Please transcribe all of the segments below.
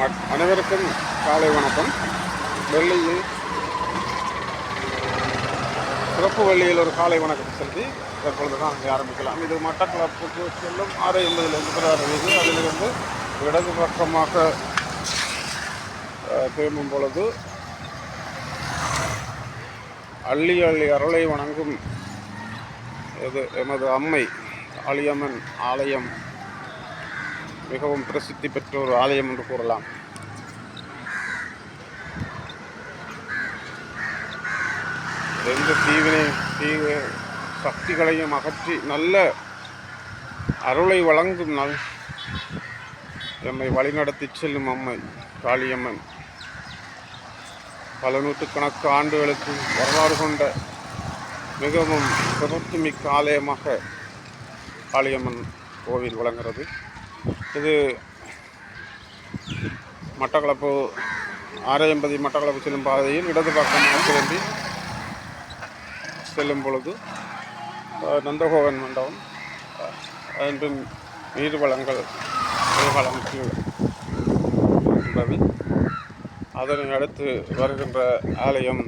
அனைவருக்கும் காலை வணக்கம். வெள்ளியில் சிறப்பு வெள்ளியில் ஒரு காலை வணக்கம் செலுத்தி தற்பொழுது தான் அங்கே ஆரம்பிக்கலாம். இது மட்டக்களப்புக்கு செல்லும் ஆறு எண்பதிலிருந்து பிறகு அதிலிருந்து இடது பக்கமாக திரும்பும் பொழுது அள்ளி அள்ளி அருளை வணங்கும் இது எமது அம்மை ஆலியம்மன் ஆலயம் மிகவும் பிரசித்தி பெற்ற ஒரு ஆலயம் என்று கூறலாம். எந்த தீவினை தீ சக்திகளையும் அகற்றி நல்ல அருளை வழங்கும் நல் எம்மை வழிநடத்தி செல்லும் அம்மை காளியம்மன். பல நூற்றுக்கணக்கு ஆண்டுகளுக்கு வரலாறு கொண்ட மிகவும் சிறப்புமிக்க ஆலயமாக காளியம்மன் கோவில் வழங்குகிறது இது மட்டக்களப்பு ஆரையம்பதி மட்டக்களப்பு செல்லும் பாதையில் இடது பக்கமாக திரும்பி செல்லும் பொழுது நந்தகோகன் நந்தகோவன் மண்டபம் அஹ், நீர் வளங்கள் நீர்வளம் கீழ் அதனை அடுத்து வருகின்ற ஆலயம்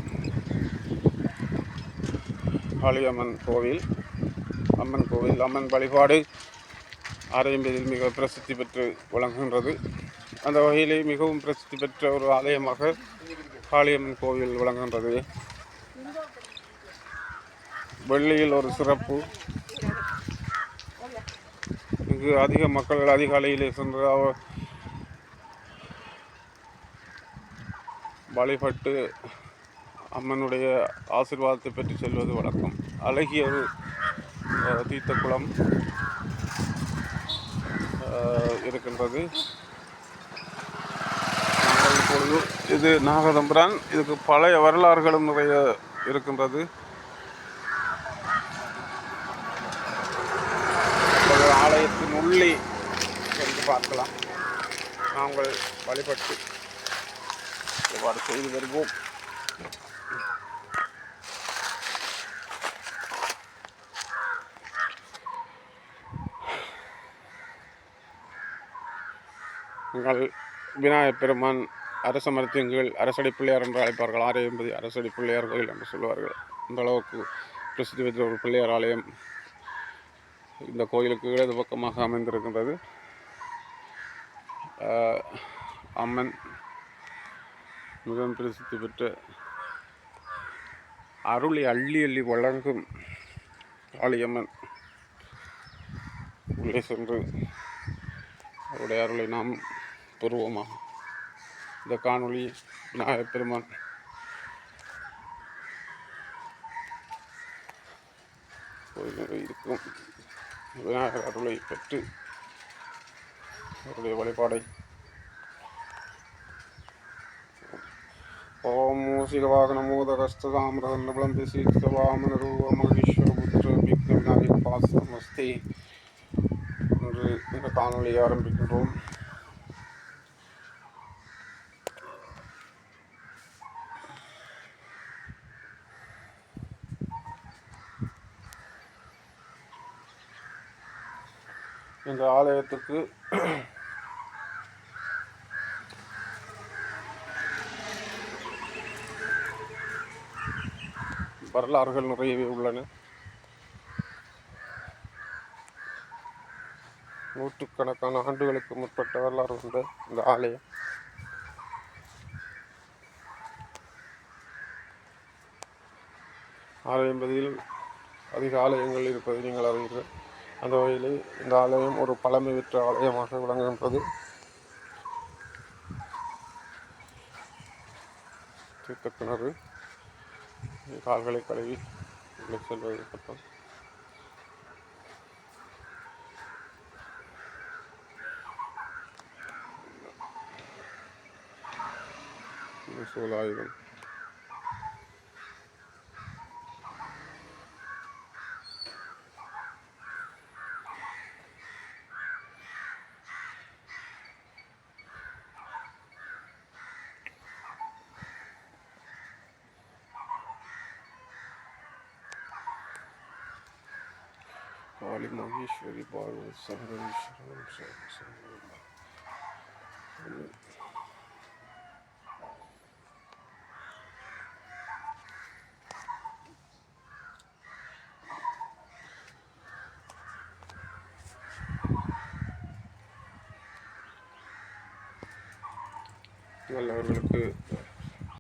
காளியம்மன் கோவில் அம்மன் கோவில் அம்மன் வழிபாடு ஆரையம்பதில் மிக பிரசித்தி பெற்று விளங்குகின்றது அந்த வகையிலே மிகவும் பிரசித்தி பெற்ற ஒரு ஆலயமாக காளியம்மன் கோவில் விளங்குகின்றது. வெள்ளியில் ஒரு சிறப்பு. இங்கு அதிக மக்கள் அதிகாலையிலே சென்று அவ- வழிபட்டு அம்மனுடைய ஆசிர்வாதத்தை பெற்று செல்வது வழக்கம். அழகிய ஒரு தீர்த்த குளம் இருக்கின்றது. நாங்கள் இப்பொழுது இது நாகதம்புரான் இதுக்கு பழைய வரலாறுகளும் நிறைய இருக்கின்றது. ஆலயத்தின் உள்ளே சென்று பார்க்கலாம். நாங்கள் வழிபட்டு இவ்வாறு செய்து வருவோம். எங்கள் விநாயகப் பெருமான் அரச மரத்தின் கீழ் அரசடி பிள்ளையார் என்று அழைப்பார்கள். ஆரையம்பதி என்பது அரசடி பிள்ளையார் கோயில் என்று சொல்வார்கள். அந்த அளவுக்கு பிரசித்தி பெற்ற ஒரு பிள்ளையார் ஆலயம் இந்த கோயிலுக்கு இடது பக்கமாக அமைந்திருக்கின்றது. அம்மன் மிகவும் பிரசித்தி பெற்ற அருளை அள்ளி அள்ளி வழங்கும் காளியம்மன் உள்ளே சென்று அவருடைய அருளை நாம் பூர்வமாக இந்த காணொளி விநாயகப் பெருமான். இருக்கும் விநாயகர் அருளை பெற்று அவருடைய வழிபாடை ஓம் மூசிகவாகனமோதகஸ்தாமிரதண்டபலம் விசீத்தவாமனரூபமகீஸ்வரபுத்திர விக்ன விநாயகர் பாசமஸ்தே. என்று இந்த காணொலியை ஆரம்பிக்கின்றோம். இந்த ஆலயத்துக்கு வரலாறுகள் நிறையவே உள்ளன. நூற்றுக்கணக்கான ஆண்டுகளுக்கு முற்பட்ட வரலாறு கொண்ட இந்த ஆலயம். ஆலயம் பதில் அதிக ஆலயங்கள் இருப்பதை நீங்கள் அறிவீர்கள். அந்த வகையில் இந்த ஆலயம் ஒரு பழமை பெற்ற ஆலயமாக விளங்குகின்றது. தீர்த்த கிணறு கால்களை கழுவி உள்ளே செல்வது பட்டம் சூழாயுதம் Kali Maheshwari Bhagavat Sambhavi Sharanam Sambhavi நல்லவர்களுக்கு